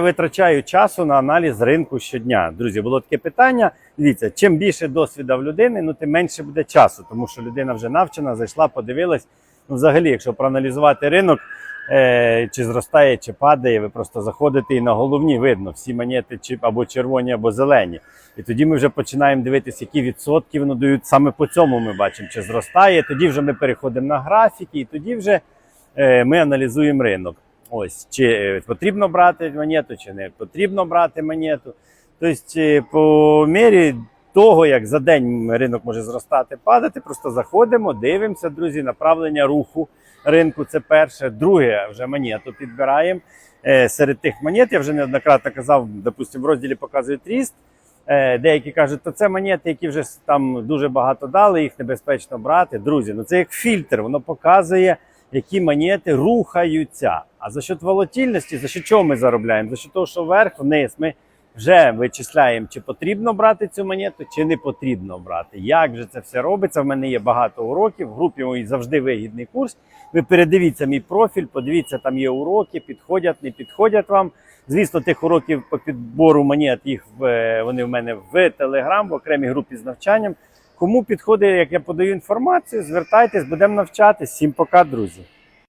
Витрачаю часу на аналіз ринку щодня. Друзі, було таке питання. Дивіться, чим більше досвіду в людини, ну тим менше буде часу, тому що людина вже навчена, зайшла, подивилась. Ну, взагалі, якщо проаналізувати ринок, е, чи зростає, чи падає, ви просто заходите і на головні видно всі монети, чи або червоні, або зелені. І тоді ми вже починаємо дивитися, які відсотки воно дають. Саме по цьому ми бачимо, чи зростає. Тоді вже ми переходимо на графіки, і тоді вже е, ми аналізуємо ринок. Ось чи е, потрібно брати монету, чи не потрібно брати монету. Тобто, е, по мірі того, як за день ринок може зростати, падати, просто заходимо, дивимося, друзі, направлення руху ринку. Це перше. Друге, вже монету підбираємо. Е, Серед тих монет я вже неоднократно казав, допустимо, в розділі показують ріст. Е, Деякі кажуть, то це монети, які вже там дуже багато дали, їх небезпечно брати. Друзі, ну це як фільтр, воно показує, які монети рухаються. А за счет волатильності, за що чого ми заробляємо? За що того, що вверх, вниз, ми вже вичисляємо, чи потрібно брати цю монету, чи не потрібно брати. Як же це все робиться? В мене є багато уроків. В групі мої завжди вигідний курс. Ви передивіться мій профіль, подивіться, там є уроки, підходять, не підходять вам. Звісно, тих уроків по підбору монет їх е, вони в мене в Телеграм, в окремій групі з навчанням. Кому підходить, як я подаю інформацію, звертайтесь, будемо навчатись. Всім пока, друзі.